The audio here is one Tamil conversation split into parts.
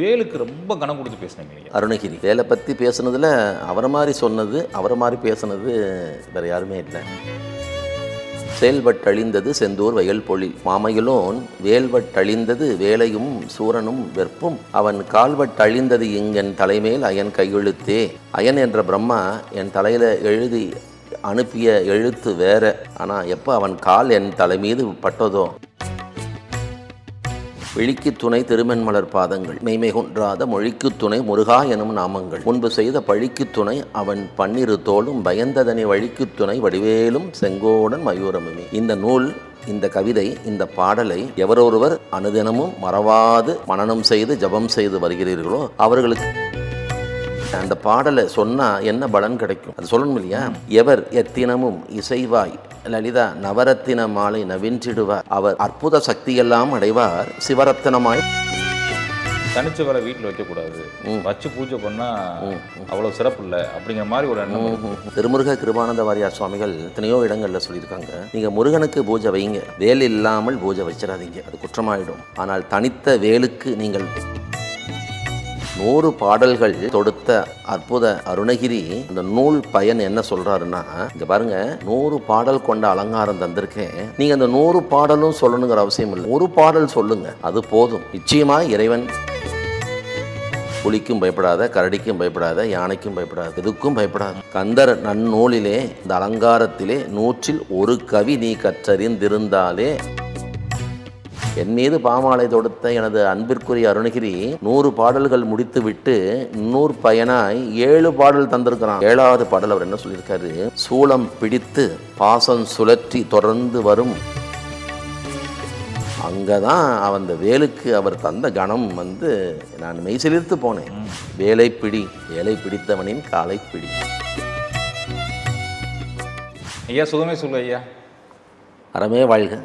வேலுக்கு ரொம்ப கனம் கொடுத்து பேசுனீங்க இல்லையா அருணகிரி வேலை பற்றி பேசுனதில் அவரை மாதிரி சொன்னது அவரை மாதிரி பேசுனது வேறு யாருமே இல்லை. செயல்பட்டழிந்தது செந்தூர் வயல் பொழில் மாமையிலோன் வேல்வட்டழிந்தது வேலையும் சூரனும் வெற்பும். அவன் கால்வட்டழிந்தது இங்கென் தலைமேல் அயன் கையெழுத்தே. அயன் என்ற பிரம்மா என் தலையில் எழுதி அனுப்பிய எழுத்து வேற. ஆனால் எப்போ அவன் கால் என் தலை மீது பட்டதோ? விழிக்கு துணை திருமென்மலர் பாதங்கள் மெய்மை குன்றாத மொழிக்கு துணை முருகா எனும் நாமங்கள். முன்பு செய்த பழிக்கு துணை அவன் பன்னிரு தோளும் பயந்ததனை வழிக்கு துணை வடிவேலும் செங்கோடன் மயூரமுமே. இந்த நூல் இந்த கவிதை இந்த பாடலை எவரொருவர் அனுதினமும் மறவாது மனனம் செய்து ஜபம் செய்து வருகிறீர்களோ அவர்களுக்கு அந்த பாடலை சொன்னா என்ன பலன் கிடைக்கும்? அது சொல்லணும் இல்லையா? எவர் எத்தினமும் இசைவாய் லலிதா நவரத்தின மாலை நவின்றிடுவார். அவர் அற்புத சக்தியெல்லாம் அடைவார் சிவரத்தினமாய். தனிச்சு வர வீட்டில் வைக்கக்கூடாது. வச்சு பூஜை பண்ணா அவ்வளோ சிறப்பு இல்லை. அப்படிங்கிற மாதிரி ஒரு எண்ணம். திருமுருக கிருபானந்த வாரியார் சுவாமிகள் எத்தனையோ இடங்கள்ல சொல்லியிருக்காங்க. நீங்க முருகனுக்கு பூஜை வைங்க. வேல் இல்லாமல் பூஜை வச்சிடாதீங்க. அது குற்றமாயிடும். ஆனால் தனித்த வேலுக்கு நீங்கள் நூறு பாடல்கள் தொடுத்த அற்புத அருணகிரி அந்த நூல் பயன் என்ன சொல்றாருன்னா இங்க பாருங்க நூறு பாடல் கொண்ட அலங்காரம் தந்திருக்கேன். நீங்க அந்த நூறு பாடலும் சொல்லணுங்கிற அவசியம் இல்லை. ஒரு பாடல் சொல்லுங்க அது போதும். நிச்சயமா இறைவன் புலிக்கும் பயப்படாத கரடிக்கும் பயப்படாத யானைக்கும் பயப்படாத எதுக்கும் பயப்படாத. கந்தர் நன்னூலிலே இந்த அலங்காரத்திலே நூற்றில் ஒரு கவி நீ கற்றறிந்திருந்தாலே என் மீது பாமாலை தொடுத்த எனது அன்பிற்குரிய அருணகிரி நூறு பாடல்கள் முடித்துவிட்டு நூறு பயனாய் ஏழு பாடல் தந்திருக்கிறான். ஏழாவது பாடல் அவர் என்ன சொல்லியிருக்காரு? சூளம் பிடித்து பாசம் சுழற்றி தொடர்ந்து வரும். அங்கதான் அவன் அந்த வேலுக்கு அவர் தந்த கணம் வந்து நான் மெய்சிலிர்த்து போனேன். வேலை பிடி வேலை பிடித்தவனின் காலை பிடி. ஐயா சுகமே சொல்லு ஐயா. அறமே வாழ்க.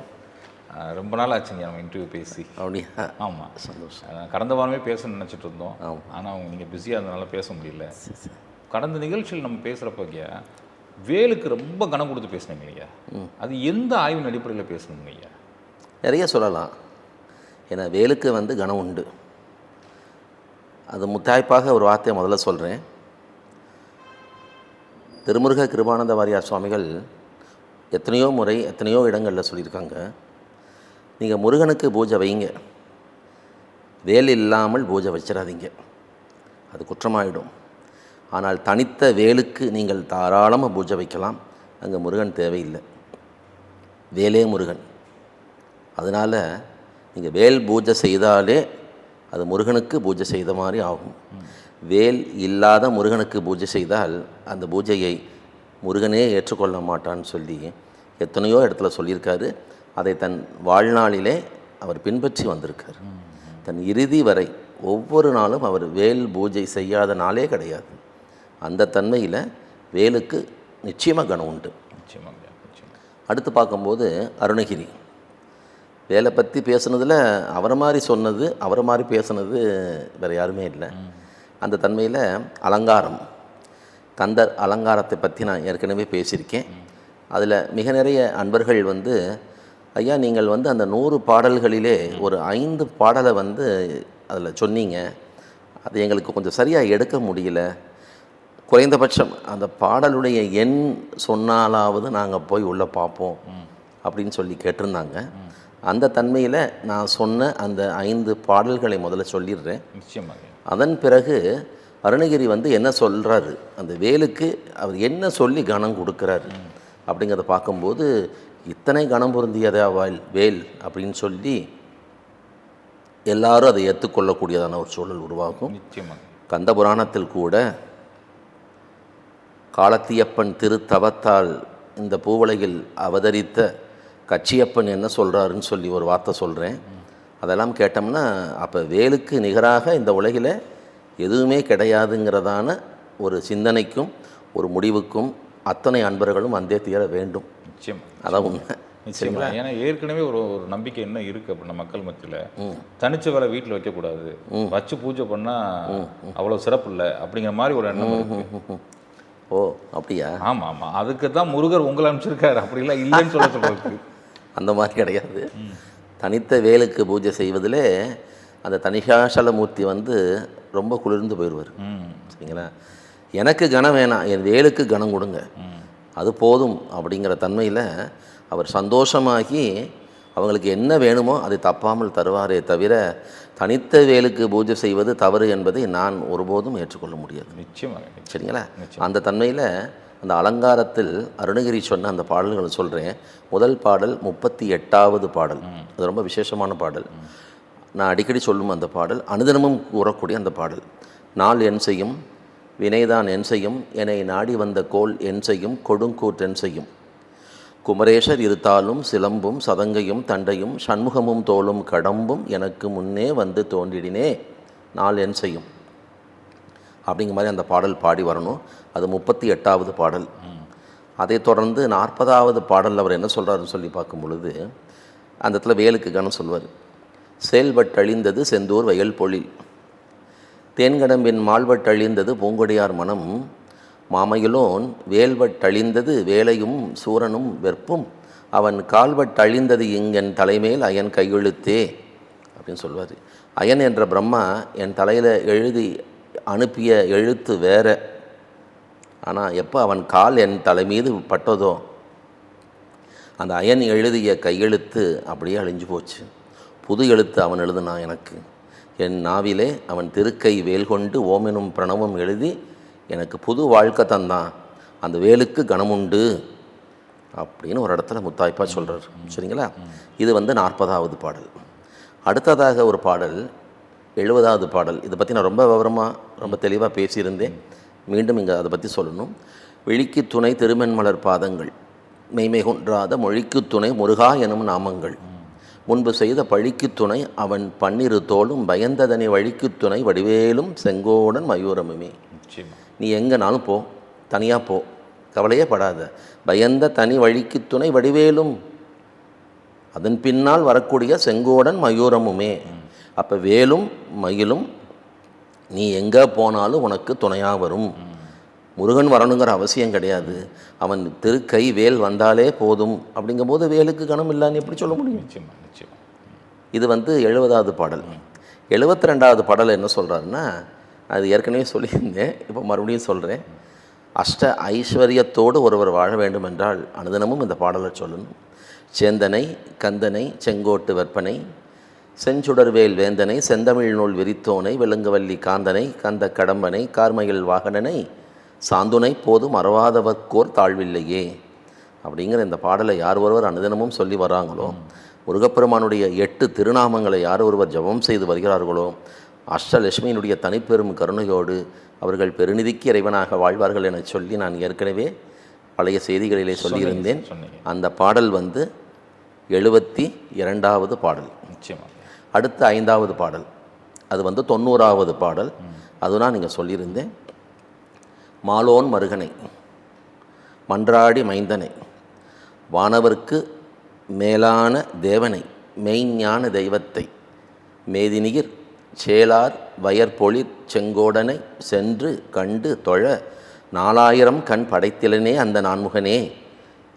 ரொம்ப நாள் ஆச்சுங்க நம்ம இன்டர்வியூ பேசி. அப்படியா? ஆமாம் சந்தோஷம். கடந்த வாரமே பேசணும்னு நினச்சிட்டு இருந்தோம். ஆனால் அவங்க நீங்கள் பிஸியாக இருந்தனால பேச முடியல. கடந்த நிகழ்ச்சியில் நம்ம பேசுகிறப்ப ஐயா வேலுக்கு ரொம்ப கனம் கொடுத்து பேசுனீங்க ஐயா. அது எந்த ஆய்வின் அடிப்படையில் பேசணுங்க ஐயா? நிறைய சொல்லலாம். ஏன்னா வேலுக்கு வந்து கணம் உண்டு. அது முத்தாய்ப்பாக ஒரு வார்த்தையை முதல்ல சொல்கிறேன் திருமுருக கிருபானந்த வாரியார் சுவாமிகள் எத்தனையோ முறை எத்தனையோ இடங்களில் சொல்லியிருக்காங்க. நீங்கள் முருகனுக்கு பூஜை வைங்க. வேல் இல்லாமல் பூஜை வச்சிடாதீங்க. அது குற்றமாயிடும். ஆனால் தனித்த வேலுக்கு நீங்கள் தாராளமாக பூஜை வைக்கலாம். அங்கே முருகன் தேவையில்லை. வேலே முருகன். அதனால் நீங்கள் வேல் பூஜை செய்தாலே அது முருகனுக்கு பூஜை செய்த மாதிரி ஆகும். வேல் இல்லாத முருகனுக்கு பூஜை செய்தால் அந்த பூஜையை முருகனே ஏற்றுக்கொள்ள மாட்டான்னு சொல்லி எத்தனையோ இடத்துல சொல்லியிருக்காரு. அதை தன் வாழ்நாளிலே அவர் பின்பற்றி வந்திருக்கார். தன் இறுதி வரை ஒவ்வொரு நாளும் அவர் வேல் பூஜை செய்யாத நாளே கிடையாது. அந்த தன்மையில் வேலுக்கு நிச்சயமாக கணம் உண்டு. நிச்சயமாங்க ஐயா நிச்சயமா. அடுத்து பார்க்கும்போது அருணகிரி. வேலை பற்றி பேசுனதில் அவரை மாதிரி சொன்னது அவரை மாதிரி பேசுனது வேறு யாருமே இல்லை. அந்த தன்மையில் அலங்காரம். கந்தர் அலங்காரத்தை பற்றி நான் ஏற்கனவே பேசியிருக்கேன். அதில் மிக நிறைய அன்பர்கள் வந்து ஐயா நீங்கள் வந்து அந்த நூறு பாடல்களிலே ஒரு ஐந்து பாடலை வந்து அதில் சொன்னீங்க. அது எங்களுக்கு கொஞ்சம் சரியாக எடுக்க முடியல. குறைந்தபட்சம் அந்த பாடலுடைய எண் சொன்னாலாவது நாங்கள் போய் உள்ளே பார்ப்போம் அப்படின்னு சொல்லி கேட்டிருந்தாங்க. அந்த தன்மையில் நான் சொன்ன அந்த ஐந்து பாடல்களை முதல்ல சொல்லிடுறேன். நிச்சயமாங்க ஐயா. அதன் பிறகு அருணகிரி வந்து என்ன சொல்கிறாரு அந்த வேலுக்கு அவர் என்ன சொல்லி கணம் கொடுக்குறாரு? அப்படிங்கிறத பார்க்கும்போது இத்தனை கணம் பொருந்தியதா வால் வேல் அப்படின்னு சொல்லி எல்லாரும் அதை ஏற்றுக்கொள்ளக்கூடியதான ஒரு சூழல் உருவாகும். கந்த புராணத்தில் கூட காலத்தியப்பன் திருத்தவத்தால் இந்த பூவுலகில் அவதரித்த கச்சியப்பன் என்ன சொல்கிறாருன்னு சொல்லி ஒரு வார்த்தை சொல்கிறேன் அதெல்லாம் கேட்டோம்னா அப்போ வேலுக்கு நிகராக இந்த உலகில் எதுவுமே கிடையாதுங்கிறதான ஒரு சிந்தனைக்கும் ஒரு முடிவுக்கும் அத்தனை அன்பர்களும் வந்தே தீர வேண்டும். நிச்சயமா அதான் உண்மை. நிச்சயமா. ஏன்னா ஏற்கனவே ஒரு ஒரு நம்பிக்கை என்ன இருக்கு அப்படின்னா மக்கள் மத்தியில். தனிச்சு வர வீட்டில் வைக்கக்கூடாது. வச்சு பூஜை பண்ணா அவ்வளோ சிறப்பு இல்லை. அப்படிங்கிற மாதிரி ஒரு எண்ணம் இருக்கு. ஓ அப்படியா? ஆமா ஆமா. அதுக்கு தான் முருகர் உங்களை அனுப்பிச்சிருக்காரு. அப்படிலாம் இல்லைன்னு சொல்ல சொல்றதுக்கு. அந்த மாதிரி கிடையாது. தனித்த வேலுக்கு பூஜை செய்வதிலே அந்த தனிகாசலமூர்த்தி வந்து ரொம்ப குளிர்ந்து போயிடுவார். ம். சரிங்களா? எனக்கு கனம் வேணாம். என் வேலுக்கு கனம் கொடுங்க. அது போதும் அப்படிங்கிற தன்மையில் அவர் சந்தோஷமாகி அவங்களுக்கு என்ன வேணுமோ அதை தப்பாமல் தருவாரே தவிர தனித்த வேலுக்கு பூஜை செய்வது தவறு என்பதை நான் ஒருபோதும் ஏற்றுக்கொள்ள முடியாது. நிச்சயமாக நிச்சயம். சரிங்களா? அந்த தன்மையில் அந்த அலங்காரத்தில் அருணகிரி சொன்ன அந்த பாடல்களை சொல்கிறேன் முதல் பாடல் முப்பத்தி எட்டாவது பாடல். அது ரொம்ப விசேஷமான பாடல். நான் அடிக்கடி சொல்லும் அந்த பாடல் அனுதினமும் கூறக்கூடிய அந்த பாடல். நாள் என் செய்யும் வினைதான் என் செய்யும் என்னை நாடி வந்த கோல் என் செய்யும் கொடுங்கூற்றென் செய்யும். குமரேஷர் இருத்தாலும் சிலம்பும் சதங்கையும் தண்டையும் சண்முகமும் தோளும் கடம்பும் எனக்கு முன்னே வந்து தோன்றிடினே நாள் என் செய்யும். அப்படிங்கிற மாதிரி அந்த பாடல் பாடி வரணும். அது முப்பத்தி எட்டாவது பாடல். அதைத் தொடர்ந்து நாற்பதாவது பாடல் அவர் என்ன சொல்கிறாருன்னு சொல்லி பார்க்கும் பொழுது அந்த இடத்துல வேலுக்கு கனம் சொல்வார். செயல்பட்டழிந்தது செந்தூர் வயல் பொழில் தேன்கடம்பின் மால்வட்டழிந்தது பூங்கொடியார் மனம். மாமையிலோன் வேல்வட்டழிந்தது வேலையும் சூரனும் வெற்பும். அவன் கால்வட்டழிந்தது இங்கென் தலைமேல் அயன் கையெழுத்தே. அப்படின்னு சொல்வார். அயன் என்ற பிரம்மா என் தலையில் எழுதி அனுப்பிய எழுத்து வேற. ஆனால் எப்போ அவன் கால் என் தலை மீது பட்டதோ? அந்த அயன் எழுதிய கையெழுத்து அப்படியே அழிஞ்சு போச்சு. புது எழுத்து அவன் எழுதுனான் எனக்கு. என் நாவிலே அவன் திருக்கை வேல் கொண்டு ஓமெனும் பிரணவம் எழுதி எனக்கு புது வாழ்க்கை தந்தான். அந்த வேலுக்கு கனமுண்டு அப்படின்னு ஒரு இடத்துல முத்தாய்ப்பாக சொல்கிறார் சரிங்களா? இது வந்து நாற்பதாவது பாடல். அடுத்ததாக ஒரு பாடல் எழுபதாவது பாடல். இதை பற்றி நான் ரொம்ப விவரமாக ரொம்ப தெளிவாக பேசியிருந்தேன். மீண்டும் இங்கே அதை பற்றி சொல்லணும். விழிக்கு துணை திருமென்மலர் பாதங்கள் மெய்மை கொன்றாத மொழிக்கு துணை முருகா எனும் நாமங்கள். முன்பு செய்த பழிக்கு துணை அவன் பன்னிரு தோளும் பயந்ததனை வழிக்கு துணை வடிவேலும் செங்கோடன் மயூரமுமே. நீ எங்கேனாலும் போ தனியாக போ கவலையே படாத. பயந்த தனி வழிக்கு துணை வடிவேலும் அதன் பின்னால் வரக்கூடிய செங்கோடன் மயூரமுமே. அப்போ வேலும் மயிலும் நீ எங்கே போனாலும் உனக்கு துணையாக வரும். முருகன் வரணுங்கிற அவசியம் கிடையாது. அவன் திருக்கை வேல் வந்தாலே போதும் அப்படிங்கும்போது வேலுக்கு கணம் இல்லைன்னு எப்படி சொல்ல முடியும்? நிச்சயமா நிச்சயமா. இது வந்து எழுபதாவது பாடல். எழுபத்தி ரெண்டாவது பாடல் என்ன சொல்கிறாருன்னா அது ஏற்கனவே சொல்லியிருந்தேன் இப்போ மறுபடியும் சொல்கிறேன் அஷ்ட ஐஸ்வர்யத்தோடு ஒருவர் வாழ வேண்டும் என்றால் அனுதினமும் இந்த பாடலை சொல்லணும். சேந்தனை கந்தனை செங்கோட்டு வெப்பனை செஞ்சுடர்வேல் வேந்தனை செந்தமிழ் நூல் விரித்தோனை விலங்குவல்லி காந்தனை கந்த கடம்பனை கார்மயில் வாகனனை சாந்துனை போதும் மறவாதவர்க்கோர் தாழ்வில்லையே. அப்படிங்கிற இந்த பாடலை யார் ஒருவர் அனுதினமும் சொல்லி வராங்களோ முருகப்பெருமானுடைய எட்டு திருநாமங்களை யார் ஒருவர் ஜெபம் செய்து வருகிறார்களோ அஷ்டலட்சுமியினுடைய தனிப்பெரும் கருணையோடு அவர்கள் பெருநிதிக்கு இறைவனாக வாழ்வார்கள் என சொல்லி நான் ஏற்கனவே பழைய செய்திகளிலே சொல்லியிருந்தேன். அந்த பாடல் வந்து எழுபத்தி இரண்டாவது பாடல். நிச்சயமா. அடுத்த ஐந்தாவது பாடல். அது வந்து தொண்ணூறாவது பாடல். அதுதான் நீங்கள் சொல்லியிருந்தேன். மாலோன் மருகனை மன்றாடி மைந்தனை வானவர்க்கு மேலான தேவனை மெய்ஞான தெய்வத்தை மேதினியிர் சேலார் வயற்பொழிற் செங்கோடனை சென்று கண்டு தொழ நாலாயிரம் கண் படைத்திலனே அந்த நான்முகனே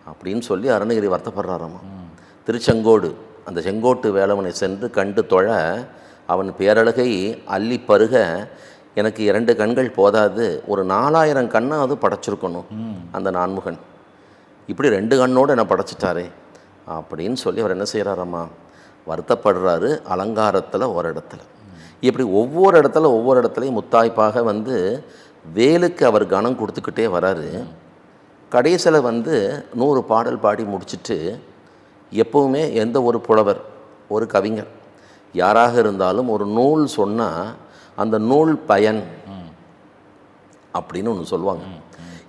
அப்படின்னு சொல்லி அருணகிரி வருத்தப்படுறாராமா. திருச்செங்கோடு அந்த செங்கோட்டு வேலவனை சென்று கண்டு தொழ அவன் பேரழகை அள்ளி பருக எனக்கு இரண்டு கண்கள் போதாது ஒரு நாலாயிரம் கண்ணாவது படைச்சிருக்கணும். அந்த நான்முகன். இப்படி ரெண்டு கண்ணோடு என்னை படைச்சிட்டாரே. அப்படின்னு சொல்லி அவர் என்ன செய்கிறாராம்மா வருத்தப்படுறாரு அலங்காரத்தில் ஒரு இடத்துல. இப்படி ஒவ்வொரு இடத்துல ஒவ்வொரு இடத்துலையும் முத்தாய்ப்பாக வந்து வேலுக்கு அவர் கனம் கொடுத்துக்கிட்டே வராரு. கடைசியில் வந்து நூறு பாடல் பாடி முடிச்சிட்டு எப்பவுமே எந்த ஒரு புலவர் ஒரு கவிஞர் யாராக இருந்தாலும் ஒரு நூல் சொன்னால் அந்த நூல் பயன் அப்படின்னு ஒன்று சொல்லுவாங்க.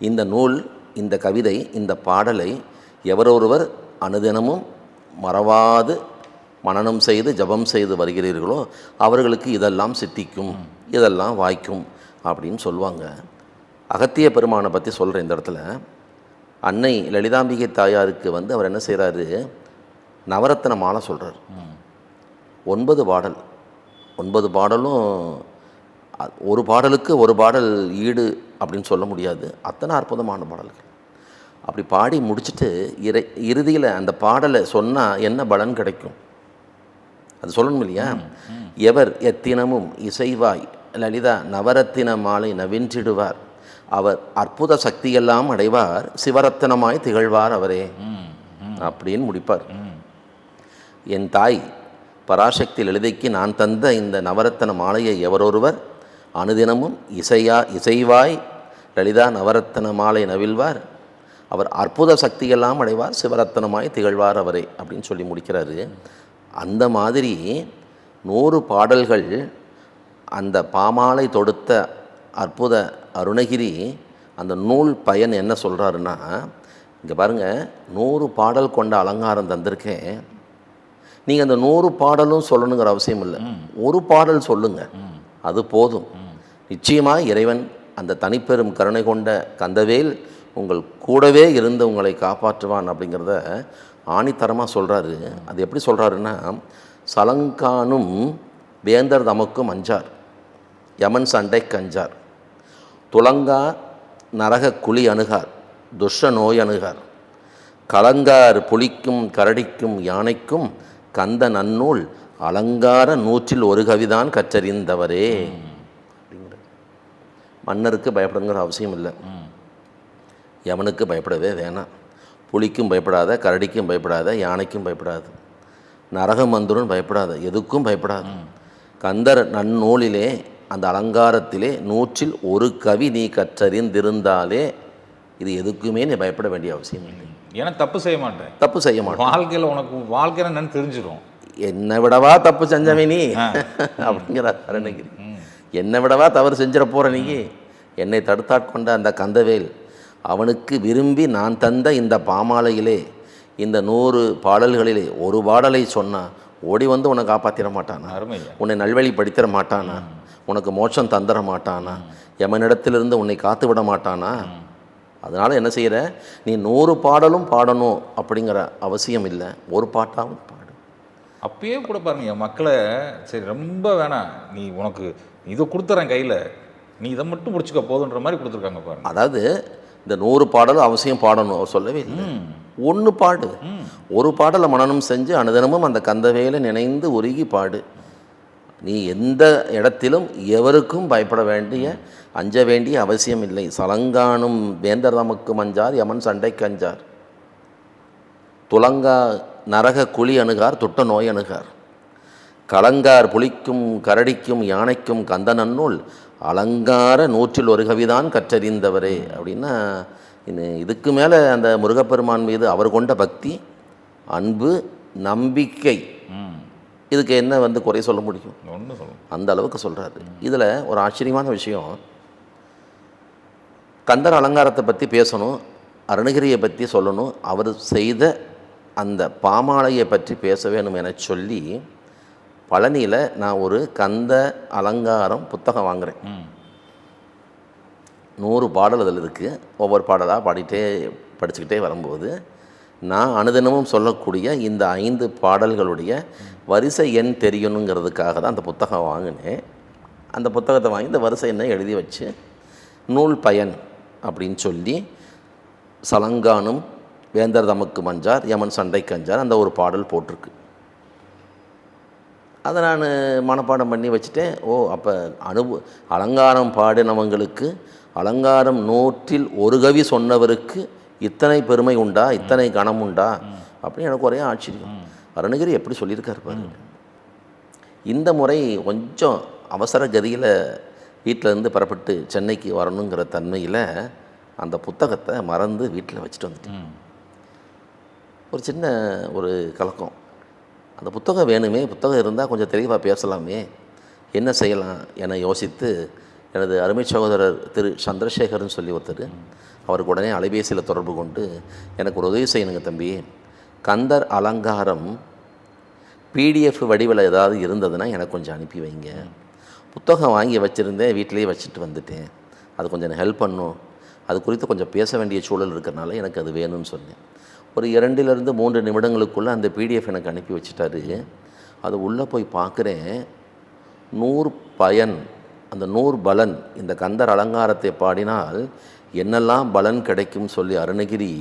இந்த நூல் இந்த கவிதை இந்த பாடலை எவரொருவர் அனுதினமும் மறவாது மனனம் செய்து ஜபம் செய்து வருகிறீர்களோ அவர்களுக்கு இதெல்லாம் சித்திக்கும் இதெல்லாம் வாய்க்கும் அப்படின்னு சொல்லுவாங்க. அகத்திய பெருமானை பற்றி சொல்கிறேன் இந்த இடத்துல. அன்னை லலிதாம்பிகை தாயாருக்கு வந்து அவர் என்ன செய்கிறாரு நவரத்ன மாலை சொல்கிறார் ஒன்பது பாடல். ஒன்பது பாடலும் ஒரு பாடலுக்கு ஒரு பாடல் ஈடு அப்படின்னு சொல்ல முடியாது. அத்தனை அற்புதமான பாடல்கள். அப்படி பாடி முடிச்சுட்டு இறை இறுதியில் அந்த பாடலை சொன்னால் என்ன பலன் கிடைக்கும்? அது சொல்லணும் இல்லையா? எவர் எத்தினமும் இசைவாய் லலிதா நவரத்தின மாலை நவின்றிடுவார். அவர் அற்புத சக்தியெல்லாம் அடைவார் சிவரத்தினமாய் திகழ்வார் அவரே. அப்படின்னு முடிப்பார். என் தாய் பராசக்தி லலிதைக்கு நான் தந்த இந்த நவரத்தன மாலையை எவரொருவர் அனுதினமும் இசையா இசைவாய் லலிதா நவரத்தன மாலை நவில்வார் அவர் அற்புத சக்தியெல்லாம் அடைவார் சிவரத்தனமாய் திகழ்வார் அவரே அப்படின்னு சொல்லி முடிக்கிறாரு. அந்த மாதிரி நூறு பாடல்கள் அந்த பாமாலை தொடுத்த அற்புத அருணகிரி அந்த நூல் பயன் என்ன சொல்கிறாருன்னா இங்கே பாருங்கள் நூறு பாடல் கொண்ட அலங்காரம் தந்திருக்கேன். நீங்கள் அந்த நூறு பாடலும் சொல்லணுங்கிற அவசியம் இல்லை. ஒரு பாடல் சொல்லுங்க. அது போதும். நிச்சயமாக இறைவன் அந்த தனிப்பெரும் கருணை கொண்ட கந்தவேல் உங்கள் கூடவே இருந்து உங்களை காப்பாற்றுவான் அப்படிங்கிறத ஆணித்தரமாக சொல்கிறாரு அது எப்படி சொல்கிறாருன்னா சலங்கானும் வேந்தர் தமக்கும் அஞ்சார் யமன் சண்டை கஞ்சார் துலங்கா நரக குழி அணுகார் துஷ்ட நோய் அணுகார் கலங்கார் புலிக்கும் கரடிக்கும் யானைக்கும் கந்த நன்னூல் அலங்கார நூற்றில் ஒரு கவிதான் கற்றறிந்தவரே. மன்னருக்கு பயப்படுங்கிற அவசியம் இல்லை. யமனுக்கு பயப்படவே வேணாம். புலிக்கும் பயப்படாத கரடிக்கும் பயப்படாத யானைக்கும் பயப்படாது. நரகமந்துரும் பயப்படாத எதுக்கும் பயப்படாது. கந்தர் நன்னூலிலே அந்த அலங்காரத்திலே நூற்றில் ஒரு கவி நீ கற்றறிந்திருந்தாலே இது எதுக்குமே நீ பயப்பட வேண்டிய அவசியம் இல்லை. ஏன்னா தப்பு செய்ய மாட்டேன். தப்பு செய்ய மாட்டோம் வாழ்க்கையில் உனக்கு வாழ்க்கையில் என்னன்னு தெரிஞ்சிடும் என்னை விடவா தப்பு செஞ்சவன் நீ? அப்படிங்கிறார் அருணகிரி. என்னை விடவா தவறு செஞ்சிட போற நீ? என்னை தடுத்தாட்கொண்ட அந்த கந்தவேல் அவனுக்கு விரும்பி நான் தந்த இந்த பாமாலையிலே இந்த நூறு பாடல்களிலே ஒரு பாடலை சொன்னா ஓடி வந்து உன்னை காப்பாற்றிட மாட்டானா? அருமை உன்னை நல்வழிப்படுத்திட மாட்டானா? உனக்கு மோட்சம் தந்துட மாட்டானா? எமனிடத்திலிருந்து உன்னை காத்து விட மாட்டானா அதனால் என்ன செய்கிற நீ நூறு பாடலும் பாடணும் அப்படிங்கிற அவசியம் இல்லை. ஒரு பாட்டாவது பாடு. அப்பயே கூட பாருங்க என் மக்களை சரி ரொம்ப வேணாம். நீ உனக்கு இதை கொடுத்துறேன் கையில். நீ இதை மட்டும் பிடிச்சிக்க போதுன்ற மாதிரி கொடுத்துருக்காங்க பாருங்க. அதாவது இந்த நூறு பாடலும் அவசியம் பாடணும் அவர் சொல்லவே இல்லை. ஒன்று பாடு. ஒரு பாடலை மனனம் செஞ்சு அனுதினமும் அந்த கந்தவேலை நினைந்து உருகி பாடு. நீ எந்த இடத்திலும் எவருக்கும் பயப்பட வேண்டிய அஞ்ச வேண்டிய அவசியம் இல்லை. சலங்கானும் வேந்தர் தமக்கு மஞ்சார் யமன் சண்டைக்கு அஞ்சார். துலங்கா நரக குழி அணுகார் துட்ட நோய் அணுகார். கலங்கார் புலிக்கும் கரடிக்கும் யானைக்கும் கந்த நன்னூல் அலங்கார நூற்றில் ஒரு கவிதான் கற்றறிந்தவரே அப்படின்னா இதுக்கு மேலே அந்த முருகப்பெருமான் மீது அவர் கொண்ட பக்தி அன்பு நம்பிக்கை. இதுக்கு என்ன வந்து குறை சொல்ல முடியும்? அந்த அளவுக்கு சொல்கிறாரு இதில் ஒரு ஆச்சரியமான விஷயம். கந்தர் அலங்காரத்தை பற்றி பேசணும் அருணகிரியை பற்றி சொல்லணும் அவர் செய்த அந்த பாமாலையை பற்றி பேச வேணும் என சொல்லி பழனியில் நான் ஒரு கந்த அலங்காரம் புத்தகம் வாங்குகிறேன் நூறு பாடல் அதில் இருக்குது ஒவ்வொரு பாடலாக பாடிட்டே படிச்சுக்கிட்டே வரும்போது நான் அனுதினமும் சொல்லக்கூடிய இந்த ஐந்து பாடல்களுடைய வரிசை எண் தெரியணுங்கிறதுக்காக தான் அந்த புத்தகம் வாங்கினேன். அந்த புத்தகத்தை வாங்கி இந்த வரிசை எண்ணை எழுதி வச்சு நூல் பயன் அப்படின்னு சொல்லி சலங்கானும் வேந்தர் தமக்கு மஞ்சார் யமன் சண்டை கஞ்சார் அந்த ஒரு பாடல் போட்டிருக்கு. அதை நான் மனப்பாடம் பண்ணி வச்சுட்டேன். ஓ அப்போ அனுபவ அலங்காரம் பாடினவங்களுக்கு அலங்காரம் நூற்றில் ஒரு கவி சொன்னவருக்கு இத்தனை பெருமை உண்டா? இத்தனை கணம் உண்டா? அப்படின்னு எனக்கு ஒரே ஆச்சரியம். அருணகிரி எப்படி சொல்லியிருக்காரு பாருங்க. இந்த முறை கொஞ்சம் அவசர கதியில் வீட்டில் இருந்து புறப்பட்டு சென்னைக்கு வரணுங்கிற தன்மையில் அந்த புத்தகத்தை மறந்து வீட்டில் வச்சுட்டு வந்துட்டேன். ஒரு சின்ன ஒரு கலக்கம். அந்த புத்தகம் வேணுமே புத்தகம் இருந்தால் கொஞ்சம் தெளிவாக பேசலாமே. என்ன செய்யலாம் என யோசித்து எனது அருமை சகோதரர் திரு சந்திரசேகர்னு சொல்லி ஒருத்தர் அவருக்கு உடனே அலைபேசியில் தொடர்பு கொண்டு எனக்கு ஒரு உதவி செய்யணுங்க தம்பி. கந்தர் அலங்காரம் பிடிஎஃப் வடிவில் ஏதாவது இருந்ததுன்னா எனக்கு கொஞ்சம் அனுப்பி வைங்க. புத்தகம் வாங்கி வச்சுருந்தேன் வீட்டிலேயே வச்சுட்டு வந்துட்டேன். அது கொஞ்சம் எனக்கு ஹெல்ப் பண்ணும். அது குறித்து கொஞ்சம் பேச வேண்டிய சூழல் இருக்கிறனால எனக்கு அது வேணும்னு சொன்னேன். ஒரு இரண்டிலிருந்து மூன்று நிமிடங்களுக்குள்ளே அந்த பிடிஎஃப் எனக்கு அனுப்பி வச்சுட்டாரு. அது உள்ளே போய் பார்க்குறேன் நூறு பயன் அந்த நூறு பலன் இந்த கந்தர் அலங்காரத்தை பாடினால் என்னெல்லாம் பலன் கிடைக்கும் சொல்லி அருணகிரி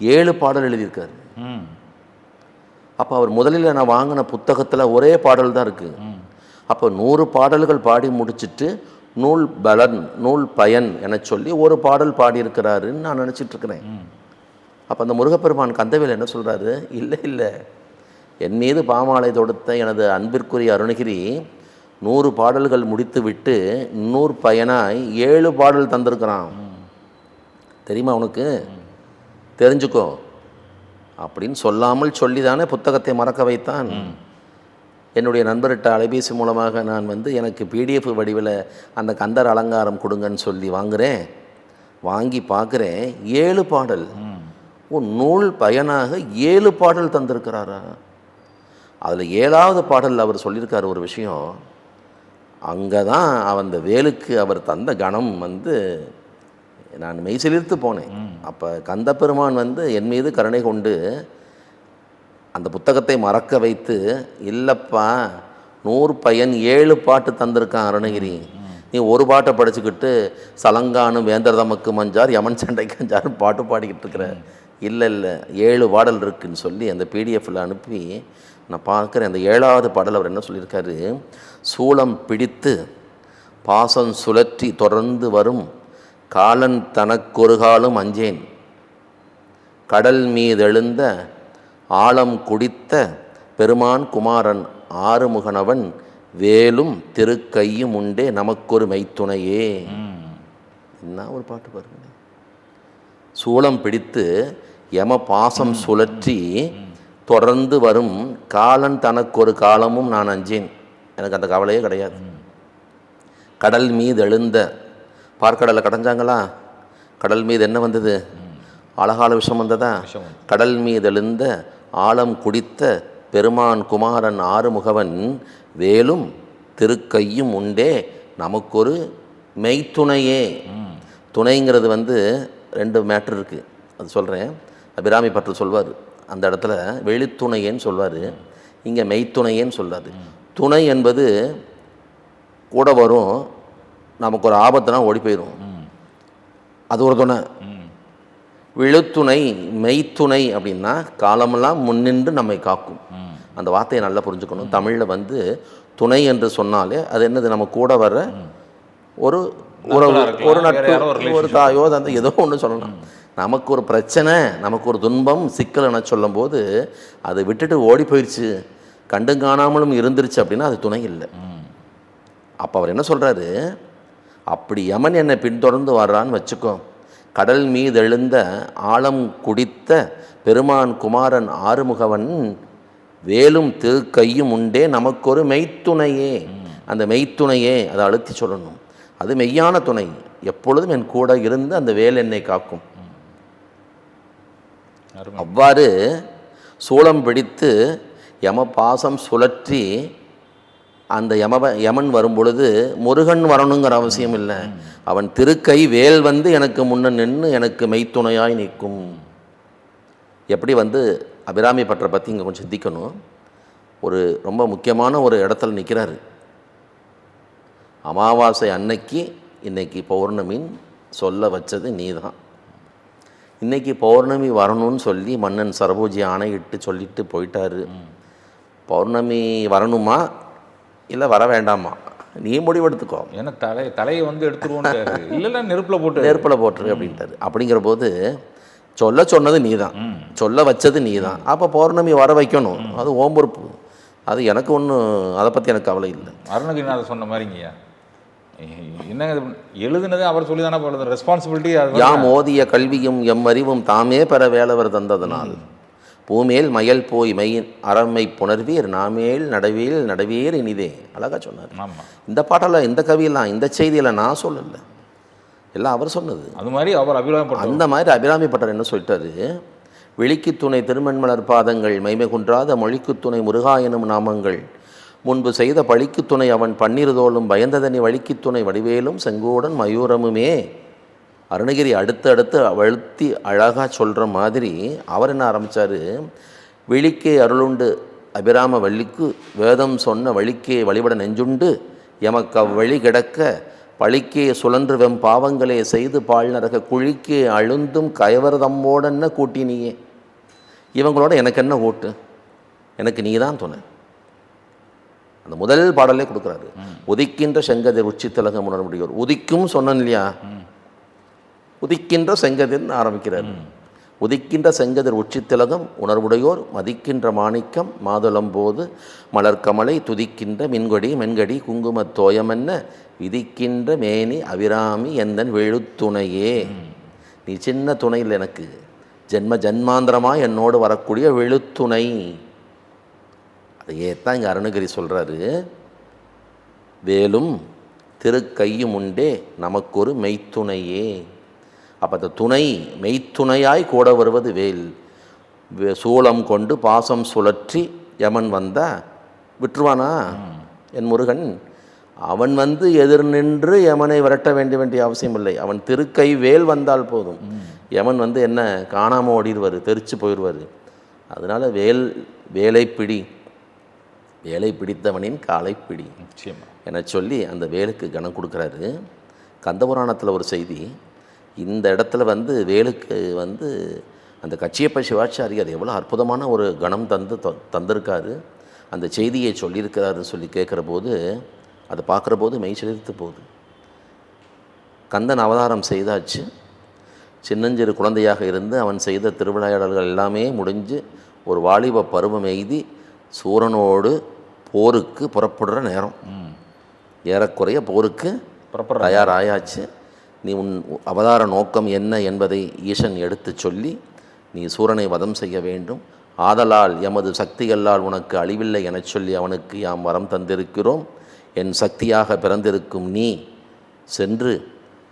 ஏழு பாடல் எழுதியிருக்காரு. அப்போ அவர் முதலில் நான் வாங்கின புத்தகத்தில் ஒரே பாடல் தான் இருக்குது அப்போ நூறு பாடல்கள் பாடி முடிச்சிட்டு நூல் பலன் நூல் பயன் என சொல்லி ஒரு பாடல் பாடியிருக்கிறாருன்னு நான் நினச்சிட்டு இருக்கிறேன். அப்போ அந்த முருகப்பெருமான் கந்தவேல் என்ன சொல்கிறாரு இல்லை இல்லை. என் மீது பாமாலை தொடுத்த எனது அன்பிற்குரிய அருணகிரி நூறு பாடல்கள் முடித்து விட்டு நூறு பயனாய் ஏழு பாடல் தந்திருக்கிறான். தெரியுமா உனக்கு? தெரிஞ்சுக்கோ. அப்படின்னு சொல்லாமல் சொல்லி தானே புத்தகத்தை மறக்க வைத்தான். என்னுடைய நண்பர்கிட்ட அலைபேசி மூலமாக நான் வந்து எனக்கு பிடிஎஃப் வடிவில் அந்த கந்தர் அலங்காரம் கொடுங்கன்னு சொல்லி வாங்குகிறேன் வாங்கி பார்க்குறேன். ஏழு பாடல். ஓ நூல் பயனாக ஏழு பாடல் தந்திருக்கிறாரா? அதில் ஏழாவது பாடல் அவர் சொல்லியிருக்கார் ஒரு விஷயம். அங்கே தான் அந்த வேலுக்கு அவர் தந்த கணம் வந்து நான் மெய்சிலிர்த்து போனேன். அப்போ கந்தப்பெருமான் வந்து என் மீது கருணை கொண்டு அந்த புத்தகத்தை மறக்க வைத்து இல்லைப்பா நூறு பையன் ஏழு பாட்டு தந்திருக்கான் அருணகிரி. நீ ஒரு பாட்டை படிச்சுக்கிட்டு சலங்கானும் வேந்தர் தமக்கு மஞ்சார் யமன் சண்டைக்கு அஞ்சாரும் பாட்டு பாடிக்கிட்டு இருக்கிற. இல்லை இல்லை ஏழு பாடல் இருக்குன்னு சொல்லி அந்த பிடிஎஃப்பில் அனுப்பி நான் பார்க்குறேன். அந்த ஏழாவது பாடல் அவர் என்ன சொல்லியிருக்காரு? சூளம் பிடித்து பாசம் சுழற்றி தொடர்ந்து வரும் காலன் தனக்கொரு காலும் அஞ்சேன். கடல் மீதெழுந்த ஆழம் குடித்த பெருமான் குமாரன் ஆறுமுகனவன் வேலும் திருக்கையும் உண்டே நமக்கொரு மைத்துணையே என்ன ஒரு பாட்டு பாருங்க சூளம் பிடித்து யம பாசம் சுழற்றி தொடர்ந்து வரும் காலன் தனக்கொரு காலமும் நான் அஞ்சேன். எனக்கு அந்த கவலையே கிடையாது. கடல் மீது எழுந்த பார்க்கடலை கடைஞ்சாங்களா? கடல் மீது என்ன வந்தது? அழகால விஷம் வந்ததா. கடல் மீது எழுந்த ஆழம் குடித்த பெருமான் குமாரன் ஆறுமுகவன் வேலும் திருக்கையும் உண்டே நமக்கொரு மெய்த்துணையே. துணைங்கிறது வந்து ரெண்டு மேட்ரு இருக்குது அது சொல்கிறேன் அபிராமி பற்று சொல்வார். அந்த இடத்துல வெளித்துணையேன்னு சொல்வார். இங்கே மெய்த்துணையேன்னு சொல்றாரு. துணை என்பது கூட வரும். நமக்கு ஒரு ஆபத்துனா ஓடி போயிடும் அது ஒரு துணை. விழுத்துணை மெய்த்துணை அப்படின்னா காலமெல்லாம் முன்னின்று நம்மை காக்கும். அந்த வார்த்தையை நல்லா புரிஞ்சுக்கணும். தமிழில் வந்து துணை என்று சொன்னாலே அது என்னது? நம்ம கூட வர்ற ஒரு உறவு ஒரு நட்பு ஒரு தாயோ அந்த ஏதோ ஒன்று சொல்லலாம். நமக்கு ஒரு பிரச்சனை நமக்கு ஒரு துன்பம் சிக்கல் என சொல்லும்போது அதை விட்டுட்டு ஓடி போயிடுச்சு கண்டும் காணாமலும் இருந்துருச்சு அப்படின்னா அது துணை இல்லை. அப்போ அவர் என்ன சொல்கிறாரு அப்படி யமன் என்னை பின்தொடர்ந்து வர்றான்னு வச்சுக்கோ. கடல் மீது எழுந்த ஆழம் குடித்த பெருமான் குமாரன் ஆறுமுகவன் வேலும் திருக்கையும் உண்டே நமக்கொரு மெய்த்துணையே. அந்த மெய்த்துணையே அதை அழுத்தி சொல்லணும். அது மெய்யான துணை. எப்பொழுதும் என் கூட இருந்து அந்த வேல் என்னை காக்கும். அவ்வாறு சூளம் பிடித்து யம பாசம் சுழற்றி அந்த யம யமன் வரும் பொழுது முருகன் வரணுங்கிற அவசியம் இல்லை. அவன் திருக்கை வேல் வந்து எனக்கு முன்ன நின்று எனக்கு மெய்த்துணையாய் நிற்கும். எப்படி வந்து அபிராமி பற்றை பற்றி இங்கே கொஞ்சம் சிந்திக்கணும். ஒரு ரொம்ப முக்கியமான ஒரு இடத்துல நிற்கிறாரு அமாவாசை அன்னைக்கு இன்னைக்கு பௌர்ணமின்னு சொல்ல வச்சது நீ தான் இன்னைக்கு பௌர்ணமி வரணும்னு சொல்லி மன்னன் சரபோஜி ஆணையிட்டு சொல்லிட்டு போயிட்டாரு. பௌர்ணமி வரணுமா? இல்லை வர வேண்டாமா? நீ முடிவெடுத்துக்கோ. ஏன்னா தலை தலையை வந்து எடுத்துருவோன்னு இல்ல இல்ல நெருப்புல போட்டு நெருப்பில் போட்டுரு அப்படின்ட்டாரு. அப்படிங்கிற போது சொல்ல சொன்னது நீ தான் சொல்ல வச்சது நீ தான் அப்போ பௌர்ணமி வர வைக்கணும். அது ஓம் பொறுப்பு அது எனக்கு ஒன்றும் அதை பற்றி எனக்கு கவலை இல்லை. அருணகிரிநாதர் சொன்ன மாதிரிங்கய்யா? என்னங்க இது? எழுதுனது அவர் சொல்லி தானே போடுறது ரெஸ்பான்சிபிலிட்டி யாம் ஓதிய கல்வியும் எம் அறிவும் தாமே பெற வேலவர் தந்ததனால். பூமேல் மயல் போய் மையின் அறமை புணர்வீர் நாமேல் நடவேல் நடவேர் இனிதே. அழகா சொன்னார். இந்த பாட்டெல்லாம் இந்த கவியெல்லாம் இந்த செய்தியெல்லாம் நான் சொல்லலை. எல்லாம் அவர் சொன்னது. அது மாதிரி அவர் அபிராமப்பட்ட அந்த மாதிரி அபிராமி பட்டர் என்ன சொல்லிட்டாரு? வெளிக்கு துணை திருமண்மலர் பாதங்கள் மைமை குன்றாத மொழிக்கு துணை முருகா எனும் நாமங்கள் முன்பு செய்த பழிக்கு துணை அவன் பன்னிருதோளும் பயந்ததனி வழிக்கு துணை வடிவேலும் செங்கோடன் மயூரமுமே. அருணகிரி அடுத்து அடுத்து வழுத்தி அழகாக சொல்கிற மாதிரி அவர் என்ன ஆரம்பித்தார் விழிக்கே அருளுண்டு அபிராம வள்ளிக்கு வேதம் சொன்ன வழிக்கே வழிபட நெஞ்சுண்டு எமக்கு அவ்வழி கிடக்க பழிக்கே சுழன்று வெம் பாவங்களே செய்து பால் நரக குழிக்கே அழுந்தும் கயவர் கூட்டினியே? இவங்களோட எனக்கு என்ன ஓட்டு? எனக்கு நீ தான் துணை. அந்த முதல் பாடலே கொடுக்குறாரு. உதிக்கின்ற செங்கதிர் உச்சி திலகம் உணர முடியும் உதிக்கும் சொன்னேன் இல்லையா உதிக்கின்ற செங்கதிர்னு ஆரம்பிக்கிறார். உதிக்கின்ற செங்கதிர் உச்சி திலகம் உணர்வுடையோர் மதிக்கின்ற மாணிக்கம் மாதுளம் போது மலர்கமலை துதிக்கின்ற மின்கொடி மென்கடி குங்குமத் தோயமென்ன விதிக்கின்ற மேனி அபிராமி எந்தன் வெழுத்துணையே நீ சின்ன துணை இல்லை எனக்கு. ஜென்ம ஜன்மாந்திரமாக என்னோடு வரக்கூடிய வெழுத்துணை அதையே தான் இங்கே அருணகிரி சொல்கிறாரு வேலும் திருக்கையும் உண்டே நமக்கொரு மெய்த்துணையே. அப்போ அந்த துணை மெய்த்துணையாய் கூட வருவது வேல். வே- கொண்டு பாசம் சுழற்றி யமன் வந்தா விட்டுருவானா? என் முருகன் அவன் வந்து எதிர் நின்று யமனை விரட்ட வேண்ட வேண்டிய அவசியம் இல்லை. அவன் திருக்கை வேல் வந்தால் போதும். யமன் வந்து என்ன காணாமல் ஓடிடுவார் தெரிச்சு போயிடுவார். அதனால் வேல் வேலை பிடி. வேலை பிடித்தவனின் காலை பிடி. நிச்சயமா. என சொல்லி அந்த வேலுக்கு கணம் கொடுக்குறாரு. கந்தபுராணத்தில் ஒரு செய்தி இந்த இடத்துல வந்து வேலுக்கு வந்து அந்த கச்சியப்ப சிவாச்சாரியார் எவ்வளோ அற்புதமான ஒரு கணம் தந்து த- தந்திருக்காரு. அந்த செய்தியை சொல்லியிருக்கிறாருன்னு சொல்லி கேட்குற போது அதை பார்க்குற போது மெய் செலுத்து போகுது. கந்தன் அவதாரம் செய்தாச்சு. சின்னஞ்சிறு குழந்தையாக இருந்து அவன் செய்த திருவிளையாடல்கள் எல்லாமே முடிஞ்சு ஒரு வாலிப பருவம் எய்தி சூரனோடு போருக்கு புறப்படுற நேரம். ஏறக்குறைய போருக்கு புறப்படுற தயாராயாச்சு. நீ உன் அவதார நோக்கம் என்ன என்பதை ஈசன் எடுத்துச் சொல்லி நீ சூரனை வதம் செய்ய வேண்டும். ஆதலால் எமது சக்தியல்லால் உனக்கு அழிவில்லை எனச் சொல்லி அவனுக்கு யாம் வரம் தந்திருக்கிறோம். என் சக்தியாக பிறந்திருக்கும் நீ சென்று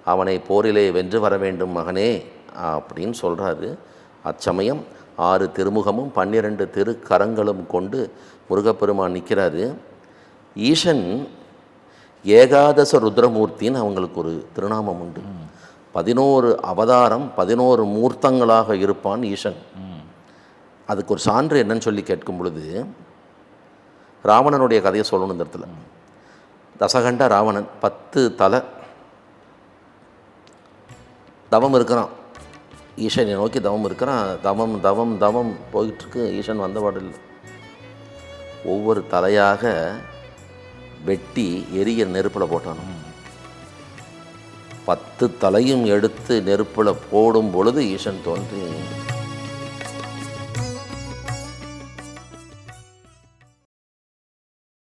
அவனை போரிலே வென்று வர வேண்டும் மகனே அப்படின்னு சொல்கிறாரு அச்சமயம் ஆறு திருமுகமும் பன்னிரண்டு திருக்கரங்களும் கொண்டு முருகப்பெருமான் நிற்கிறாரு. ஈசன் ஏகாதச ருத்ரமூர்த்தின்னு அவங்களுக்கு ஒரு திருநாமம் உண்டு. பதினோரு அவதாரம் பதினோரு மூர்த்தங்களாக இருப்பான் ஈசன். ம் அதுக்கு ஒரு சான்று என்னன்னு சொல்லி கேட்கும் பொழுது ராவணனுடைய கதையை சொல்லணும் இந்த இடத்துல. தசகண்ட ராவணன் பத்து தலை தவம் இருக்கிறான். ஈசனை நோக்கி தவம் இருக்கிறான். தவம் தவம் தவம் போயிட்டுருக்கு. ஈசன் பாடல் ஒவ்வொரு தலையாக வெட்டி எரிய நெருப்பில் போட்டான்? பத்து தலையும் எடுத்து நெருப்பில் போடும் பொழுது ஈசன் தோன்றி